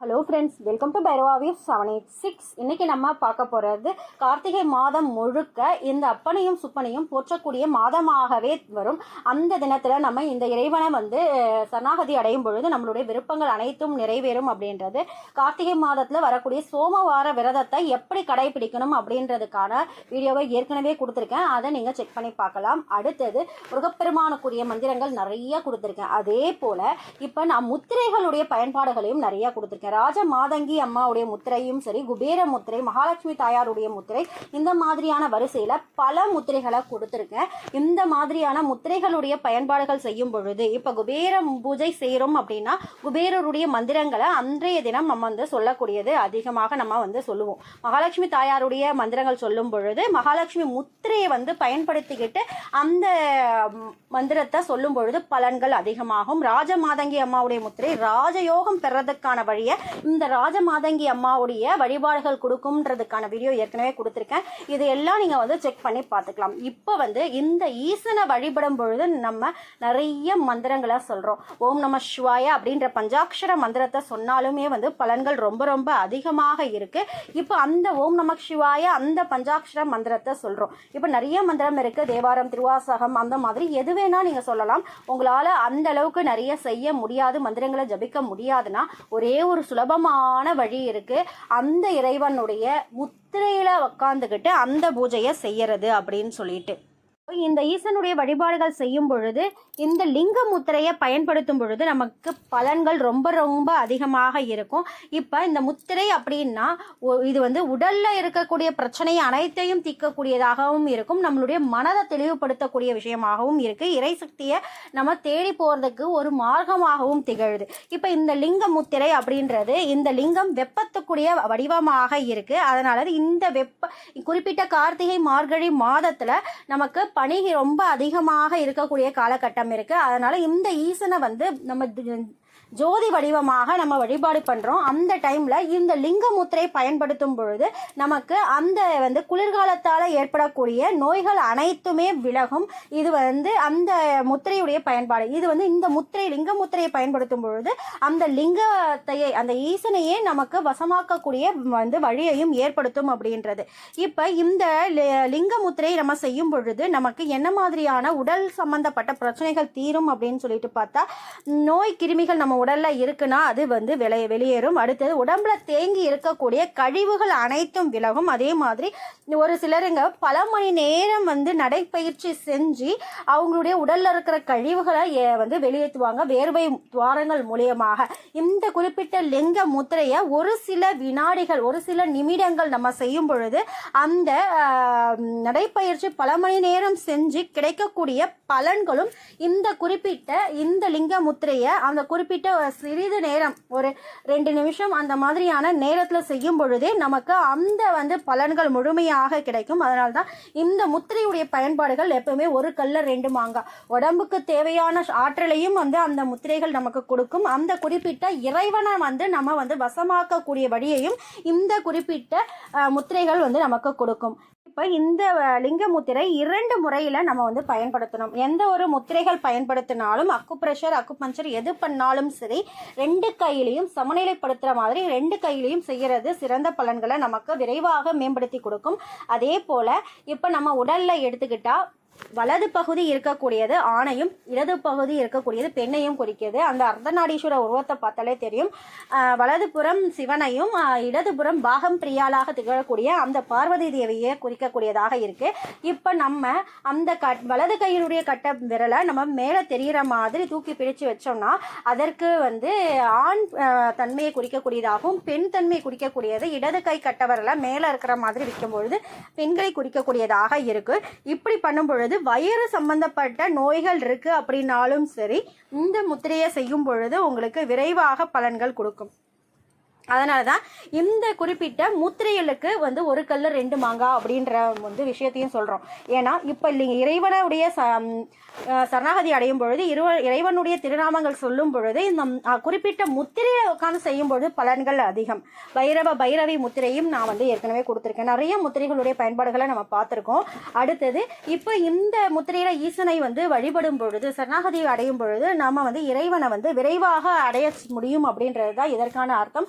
Hello friends welcome to பைரவாவி seven eight six இன்னைக்கு நம்ம பார்க்க போகிறது கார்த்திகை மாதம் முழுக்க இந்த அப்பனையும் சுப்பனையும் போற்றக்கூடிய மாதமாகவே வரும். அந்த தினத்தில் நம்ம இந்த இறைவனை வந்து அஹ், சரணாகதி அடையும் பொழுது நம்மளுடைய விருப்பங்கள் அனைத்தும் நிறைவேறும் அப்படின்றது. கார்த்திகை மாதத்தில் வரக்கூடிய சோமவார விரதத்தை எப்படி கடைபிடிக்கணும் அப்படின்றதுக்கான வீடியோவை ஏற்கனவே கொடுத்துருக்கேன். அதை நீங்கள் செக் பண்ணி பார்க்கலாம். அடுத்தது முருகப்பெருமானுக்குரிய மந்திரங்கள் நிறைய கொடுத்துருக்கேன். அதே போல் இப்போ நான் முத்திரைகளுடைய பயன்பாடுகளையும் நிறைய கொடுத்துருக்கேன். ராஜ மாதங்கி அம்மாவுடைய முத்திரையும் சரி குபேர முத்திரை மகாலட்சுமி தாயாருடைய முத்திரை இந்த மாதிரியான வரிசையில் பல முத்திரைகளை கொடுத்துருக்கேன். இந்த மாதிரியான முத்திரைகளுடைய பயன்பாடுகள் செய்யும் பொழுது இப்போ குபேர பூஜை செய்கிறோம் அப்படின்னா குபேரருடைய மந்திரங்களை அன்றைய தினம் நம்ம வந்து சொல்லக்கூடியது அதிகமாக நம்ம வந்து சொல்லுவோம். மகாலட்சுமி தாயாருடைய மந்திரங்கள் சொல்லும் பொழுது மகாலட்சுமி முத்திரையை வந்து பயன்படுத்திக்கிட்டு அந்த மந்திரத்தை சொல்லும் பொழுது பலன்கள் அதிகமாகும். ராஜ மாதங்கி அம்மாவுடைய முத்திரை ராஜயோகம் பெறதுக்கான வழியை இந்த ராஜமாதங்கி அம்மாவுடைய வழிபாடுகள் கொடுக்கும்ன்றதுக்கான வீடியோ ஏற்கனவே கொடுத்துருக்கேன். இது எல்லாம் நீங்கள் வந்து செக் பண்ணி பார்த்துக்கலாம். இப்போ வந்து இந்த ஈசனை வழிபடும் பொழுது நம்ம நிறைய மந்திரங்களை சொல்கிறோம் ஓம் நம சிவாய அப்படின்ற பஞ்சாட்சர மந்திரத்தை சொன்னாலுமே வந்து பலன்கள் ரொம்ப ரொம்ப அதிகமாக இருக்குது இப்போ அந்த ஓம் நம சிவாய அந்த பஞ்சாட்சர மந்திரத்தை சொல்கிறோம் இப்போ நிறைய மந்திரம் இருக்குது தேவாரம் திருவாசகம் அந்த மாதிரி எது வேணால் நீங்கள் சொல்லலாம். உங்களால் அந்த அளவுக்கு நிறைய செய்ய முடியாது மந்திரங்களை ஜபிக்க முடியாதுன்னா ஒரே ஒரு சுலபமான வழி இருக்கு. அந்த இறைவனுடைய முத்திரையில உக்காந்துக்கிட்டு அந்த பூஜையை செய்யறது அப்படின்னு சொல்லிட்டு. இந்த ஈசனுடைய வழிபாடுகள் செய்யும் பொழுது இந்த லிங்க முத்திரையை பயன்படுத்தும் பொழுது நமக்கு பலன்கள் ரொம்ப ரொம்ப அதிகமாக இருக்கும். இப்போ இந்த முத்திரை அப்படின்னா இது வந்து உடலில் இருக்கக்கூடிய பிரச்சனை அனைத்தையும் தீர்க்கக்கூடியதாகவும் இருக்கும். நம்மளுடைய மனதை தெளிவுபடுத்தக்கூடிய விஷயமாகவும் இருக்குது இறை சக்தியை நம்ம தேடி போகிறதுக்கு ஒரு மார்க்கமாகவும் திகழுது. இப்போ இந்த லிங்க முத்திரை அப்படின்றது இந்த லிங்கம் வெப்பத்துக்குரிய வடிவமாக இருக்குது அதனால இந்த வெப்ப குறிப்பிட்ட கார்த்திகை மார்கழி மாதத்தில் நமக்கு பனி ரொம்ப அதிகமாக இருக்கக்கூடிய காலகட்டம் இருக்கு. அதனால இந்த ஈசனை வந்து நம்ம ஜோதி வடிவமாக நம்ம வழிபாடு பண்ணுறோம் அந்த டைமில் இந்த லிங்க முத்திரை பயன்படுத்தும் பொழுது நமக்கு அந்த வந்து குளிர்காலத்தால் ஏற்படக்கூடிய நோய்கள் அனைத்துமே விலகும். இது வந்து அந்த முத்திரையுடைய பயன்பாடு. இது வந்து இந்த முத்திரை லிங்க முத்திரையை பயன்படுத்தும் பொழுது அந்த லிங்கத்தையே அந்த ஈசனையே நமக்கு வசமாக்கக்கூடிய வந்து வழியையும் ஏற்படுத்தும் அப்படின்றது. இப்போ இந்த லி- லிங்க முத்திரையை நம்ம செய்யும் பொழுது நமக்கு என்ன மாதிரியான உடல் சம்பந்தப்பட்ட பிரச்சனைகள் தீரும் அப்படின்னு சொல்லிட்டு பார்த்தா நோய் கிருமிகள் நம்ம உடலில் இருக்குன்னா அது வந்து வெளி வெளியேறும். அடுத்தது உடம்புல தேங்கி இருக்கக்கூடிய கழிவுகள் அனைத்தும் விலகும். அதே மாதிரி ஒரு சிலருங்க பல மணி நேரம் வந்து நடைப்பயிற்சி செஞ்சு அவங்களுடைய உடலில் இருக்கிற கழிவுகளை வந்து வெளியேற்றுவாங்க. வேர்வை துவாரங்கள் மூலியமாக. இந்த குறிப்பிட்ட லிங்க முத்திரையை ஒரு சில வினாடிகள் ஒரு சில நிமிடங்கள் நம்ம செய்யும் பொழுது அந்த நடைப்பயிற்சி பல மணி நேரம் செஞ்சு கிடைக்கக்கூடிய பலன்களும் இந்த குறிப்பிட்ட இந்த லிங்க முத்திரையை அந்த குறிப்பிட்ட சிறிது நேரம் ஒரு ரெண்டு நிமிஷம் அந்த மாதிரியான நேரத்தில் செய்யும் பொழுதே நமக்கு அந்த வந்து பலன்கள் முழுமையாக கிடைக்கும். அதனால தான் இந்த முத்திரையுடைய பயன்பாடுகள் எப்பவுமே ஒரு கல்ல ரெண்டு மாங்காய் உடம்புக்கு தேவையான ஆற்றலையும் வந்து அந்த முத்திரைகள் நமக்கு கொடுக்கும். அந்த குறிப்பிட்ட இறைவனை வந்து நம்ம வந்து வசமாக்கக்கூடிய வழியையும் இந்த குறிப்பிட்ட முத்திரைகள் வந்து நமக்கு கொடுக்கும். இப்போ இந்த லிங்க முத்திரை இரண்டு முறையில் நம்ம வந்து பயன்படுத்தணும். எந்த ஒரு முத்திரைகள் பயன்படுத்தினாலும் அக்குப்ரெஷர் அக்குபஞ்சர் எது பண்ணாலும் சரி ரெண்டு கையிலையும் சமநிலைப்படுத்துகிற மாதிரி ரெண்டு கையிலையும் செய்கிறது சிறந்த பலன்களை நமக்கு விரைவாக மேம்படுத்தி கொடுக்கும். அதே போல் இப்போ நம்ம உடலில் எடுத்துக்கிட்டால் வலது பகுதி இருக்கக்கூடியது ஆணையும் இடது பகுதி இருக்கக்கூடியது பெண்ணையும் குறிக்கிறது. அந்த அர்த்தநாடீஸ்வர உருவத்தை பார்த்தாலே தெரியும். வலதுபுறம் சிவனையும் இடதுபுறம் பாகம் பிரியாளாக திகழக்கூடிய அந்த பார்வதி தேவியை குறிக்கக்கூடியதாக இருக்கு. இப்போ நம்ம அந்த கட் வலது கையினுடைய கட்ட விரலை நம்ம மேலே தெரிகிற மாதிரி தூக்கி பிடிச்சு வச்சோம்னா அதற்கு வந்து ஆண் தன்மையை குறிக்கக்கூடியதாகவும் பெண் தன்மையை குறிக்கக்கூடியது இடது கை கட்ட விரலை மேலே இருக்கிற மாதிரி விற்கும் பொழுது பெண்களை குறிக்கக்கூடியதாக இருக்கு. இப்படி பண்ணும் பொழுது வயிறு சம்பந்தப்பட்ட நோய்கள் இருக்கு அப்படின்னாலும் சரி இந்த முத்திரையை செய்யும் பொழுது உங்களுக்கு விரைவாக பலன்கள் கொடுக்கும். அதனால தான் இந்த குறிப்பிட்ட முத்திரைகளுக்கு வந்து ஒரு கல்லு ரெண்டு மாங்காய் அப்படின்ற வந்து விஷயத்தையும் சொல்கிறோம் ஏன்னா இப்போ இல்லைங்க இறைவனுடைய ச சரணாகதி அடையும் பொழுது இருவ இறைவனுடைய திருநாமங்கள் சொல்லும் பொழுது இந்த குறிப்பிட்ட முத்திரையை உட்காந்து செய்யும் பொழுது பலன்கள் அதிகம். பைரவ பைரவி முத்திரையும் நான் வந்து ஏற்கனவே கொடுத்துருக்கேன். நிறைய முத்திரைகளுடைய பயன்பாடுகளை நம்ம பார்த்துருக்கோம். அடுத்தது இப்போ இந்த முத்திரையில் ஈசனை வந்து வழிபடும் பொழுது சரணாகதி அடையும் பொழுது நம்ம வந்து இறைவனை வந்து விரைவாக அடைய முடியும் அப்படின்றது தான் இதற்கான அர்த்தம்.